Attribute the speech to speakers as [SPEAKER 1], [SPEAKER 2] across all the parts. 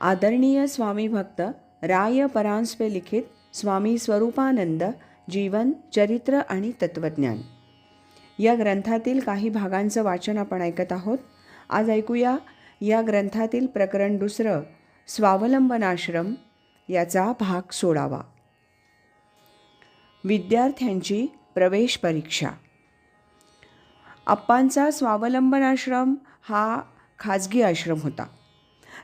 [SPEAKER 1] आदरणीय स्वामी भक्त राय परांजपे लिखित स्वामी स्वरूपानंद जीवन चरित्र आणि तत्वज्ञान. या ग्रंथातील काही भागांचं वाचन आपण ऐकत आहोत. आज ऐकूया या ग्रंथातील प्रकरण दुसरं स्वावलंबनाश्रम याचा भाग सोडावा विद्यार्थ्यांची प्रवेश परीक्षा. अप्पांचा स्वावलंबन आश्रम हा खाजगी आश्रम होता.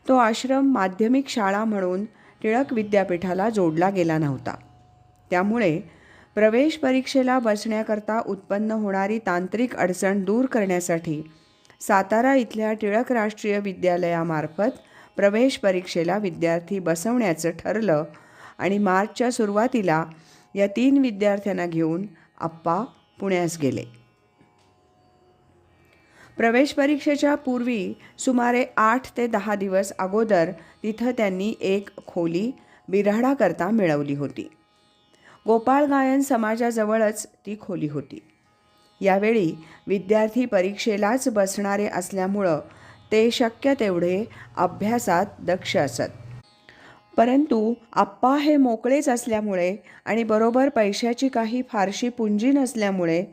[SPEAKER 1] तो आश्रम माध्यमिक शाळा म्हणून टिळक विद्यापीठाला जोडला गेला नव्हता. त्यामुळे प्रवेश परीक्षेला बसण्याकरता उत्पन्न होणारी तांत्रिक अडचण दूर करण्यासाठी सातारा इथल्या टिळक राष्ट्रीय विद्यालयामार्फत प्रवेश परीक्षेला विद्यार्थी बसवण्याचं ठरलं आणि मार्चच्या सुरुवातीला या तीन विद्यार्थ्यांना घेऊन आप्पा पुण्यास गेले. प्रवेश परीक्षेच्या पूर्वी सुमारे आठ ते दहा दिवस अगोदर तिथं त्यांनी एक खोली बिराडाकरता मिळवली होती. गोपाळ गायन समाजाजवळच ती खोली होती. यावेळी विद्यार्थी परीक्षेलाच बसणारे असल्यामुळं ते शक्य तेवढे अभ्यासात दक्ष असत. परंतु आप्पा हे मोकळेच असल्यामुळे आणि बरोबर पैशाची काही फारशी पुंजी नसल्यामुळे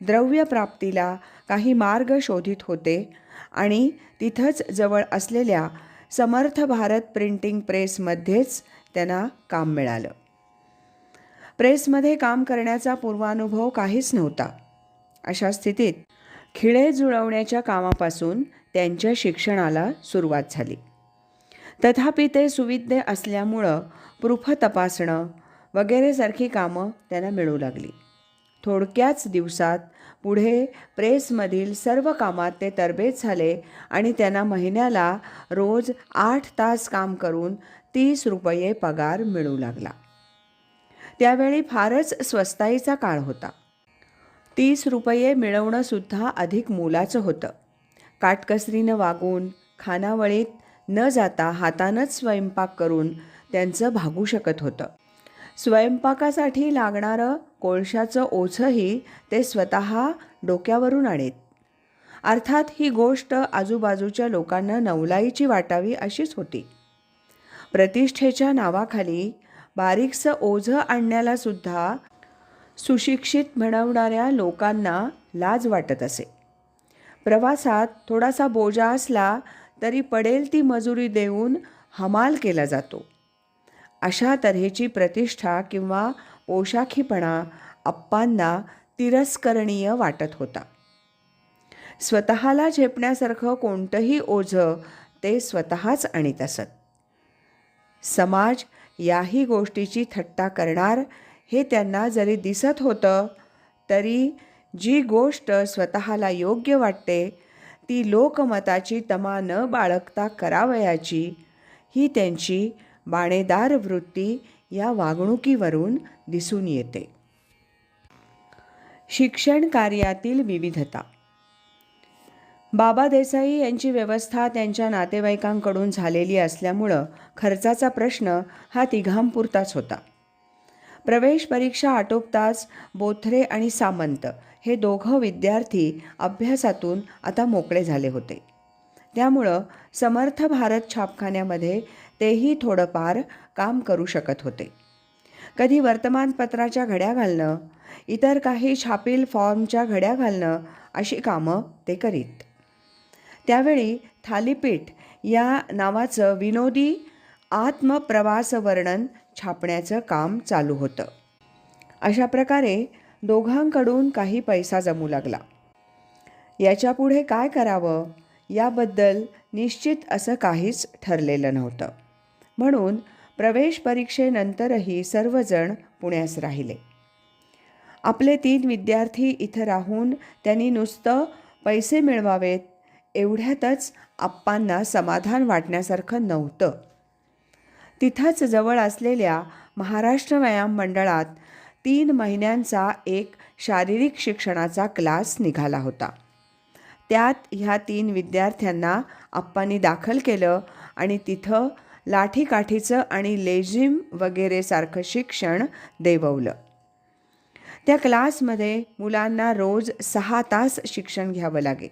[SPEAKER 1] द्रव्यप्राप्तीला काही मार्ग शोधित होते आणि तिथंच जवळ असलेल्या समर्थ भारत प्रिंटिंग प्रेसमध्येच त्यांना काम मिळालं. प्रेसमध्ये काम करण्याचा पूर्वानुभव काहीच नव्हता. अशा स्थितीत खिळे जुळवण्याच्या कामापासून त्यांच्या शिक्षणाला सुरुवात झाली. तथापि ते सुविद्य असल्यामुळं प्रूफ तपासणं वगैरेसारखी कामं त्यांना मिळू लागली. थोडक्याच दिवसात पुढे प्रेसमधील सर्व कामात ते तरबेज झाले आणि त्यांना महिन्याला रोज आठ तास काम करून तीस रुपये पगार मिळू लागला. त्यावेळी फारच स्वस्ताईचा काळ होता. तीस रुपये मिळवणंसुद्धा अधिक मोलाचं होतं. काटकसरीनं वागून खानावळीत न जाता हातानंच स्वयंपाक करून त्यांचं भागू शकत होतं. स्वयंपाकासाठी लागणारं कोळशाचं ओझंही ते स्वतः डोक्यावरून आणीत. अर्थात ही गोष्ट आजूबाजूच्या लोकांना नवलाईची वाटावी अशीच होती. प्रतिष्ठेच्या नावाखाली बारीकसं ओझं आणण्याला सुद्धा सुशिक्षित म्हणवणाऱ्या लोकांना लाज वाटत असे. प्रवासात थोडासा बोजा असला तरी पडेल ती मजुरी देऊन हमाल केला जातो. अशा तऱ्हेची प्रतिष्ठा किंवा पोशाखीपणा अप्पांना तिरस्करणीय वाटत होता. स्वतःला झेपण्यासारखं कोणतंही ओझं ते स्वतःच आणीत असत. समाज याही गोष्टीची थट्टा करणार हे त्यांना जरी दिसत होतं तरी जी गोष्ट स्वतःला योग्य वाटते ती लोकमताची तमा न बाळगता करावयाची ही त्यांची बाणेदार वृत्ती या वागणुकीवरून दिसून येते. शिक्षण कार्यातील विविधता. बाबा देसाई यांची व्यवस्था त्यांच्या नातेवाईकांकडून झालेली असल्यामुळं खर्चाचा प्रश्न हा तिघांपुरताच होता. प्रवेश परीक्षा आटोपताच बोथरे आणि सामंत हे दोघं विद्यार्थी अभ्यासातून आता मोकळे झाले होते. त्यामुळं समर्थ भारत छापखान्यामध्ये तेही थोडंफार काम करू शकत होते. कधी वर्तमानपत्राच्या घड्या घालणं इतर काही छापील फॉर्मच्या घड्या घालणं अशी कामं ते करीत. त्यावेळी थालीपीठ या नावाचं विनोदी आत्मप्रवास वर्णन छापण्याचं काम चालू होतं. अशा प्रकारे दोघांकडून काही पैसा जमू लागला. याच्यापुढे काय करावं? याबद्दल निश्चित असं काहीच ठरलेलं नव्हतं. म्हणून प्रवेश परीक्षेनंतरही सर्वजण पुण्यास राहिले. आपले तीन विद्यार्थी इथं राहून त्यांनी नुसतं पैसे मिळवावेत एवढ्यातच आप्पांना समाधान वाटण्यासारखं नव्हतं. तिथंच जवळ असलेल्या महाराष्ट्र व्यायाम मंडळात तीन महिन्यांचा एक शारीरिक शिक्षणाचा क्लास निघाला होता. त्यात ह्या तीन विद्यार्थ्यांना आप्पांनी दाखल केलं आणि तिथं लाठीकाठीचं आणि लेझिम वगैरेसारखं शिक्षण देववलं. त्या क्लासमध्ये मुलांना रोज सहा तास शिक्षण घ्यावं लागे.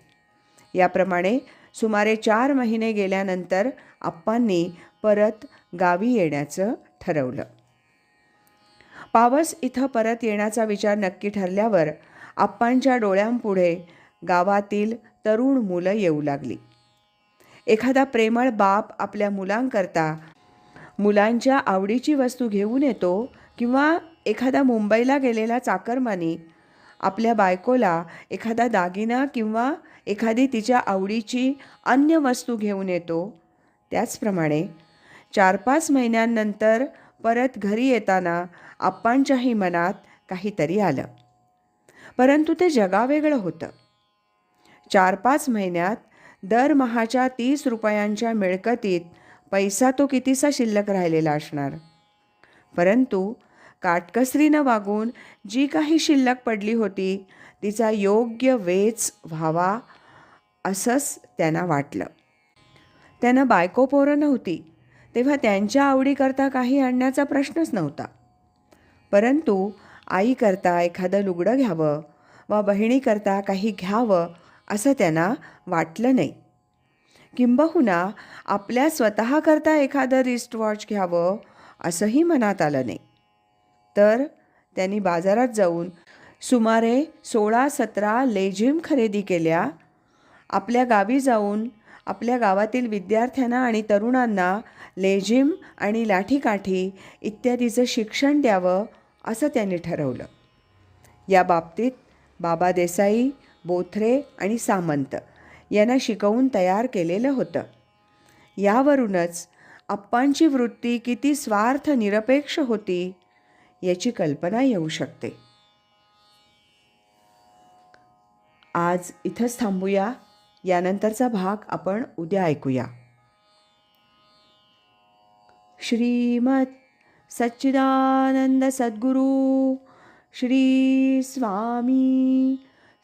[SPEAKER 1] याप्रमाणे सुमारे चार महिने गेल्यानंतर आप्पांनी परत गावी येण्याचं ठरवलं. पावस इथं परत येण्याचा विचार नक्की ठरल्यावर आप्पांच्या डोळ्यांपुढे गावातील तरुण मुलं येऊ लागली. एखादा प्रेमळ बाप आपल्या मुलांकरता मुलांच्या आवडीची वस्तू घेऊन येतो किंवा एखादा मुंबईला गेलेला चाकरमानी आपल्या बायकोला एखादा दागिना किंवा एखादी तिच्या आवडीची अन्य वस्तू घेऊन येतो. त्याचप्रमाणे चार पाच महिन्यांनंतर परत घरी येताना आप्पांच्याही मनात काहीतरी आलं. परंतु ते जगावेगळं होतं. चार पाच महिन्यात दरमहाच्या तीस रुपयांच्या मिळकतीत पैसा तो कितीसा शिल्लक राहिलेला असणार? परंतु काटकसरीनं वागून जी काही शिल्लक पडली होती तिचा योग्य वेच व्हावा असंच त्यांना वाटलं. त्यांना बायको पोरं नव्हती तेव्हा त्यांच्या आवडीकरता काही आणण्याचा प्रश्नच नव्हता. परंतु आईकरता एखादं लुगडं घ्यावं वा बहिणीकरता काही घ्यावं असं त्यांना वाटलं नाही. किंबहुना आपल्या स्वतःकरता एखादं रिस्ट वॉच घ्यावं असंही मनात आलं नाही. तर त्यांनी बाजारात जाऊन सुमारे सोळा सतरा लेझिम खरेदी केल्या. आपल्या गावी जाऊन आपल्या गावातील विद्यार्थ्यांना आणि तरुणांना लेझिम आणि लाठीकाठी इत्यादीचं शिक्षण द्यावं असं त्यांनी ठरवलं. या बाबतीत बाबा देसाई बोथरे आणि सामंत यांना शिकवून तयार केलेलं होतं. यावरूनच अप्पांची वृत्ती किती स्वार्थ निरपेक्ष होती याची कल्पना येऊ शकते. आज इथंच थांबूया. यानंतरचा भाग आपण उद्या ऐकूया. श्रीमत सच्चिदानंद सद्गुरू श्री स्वामी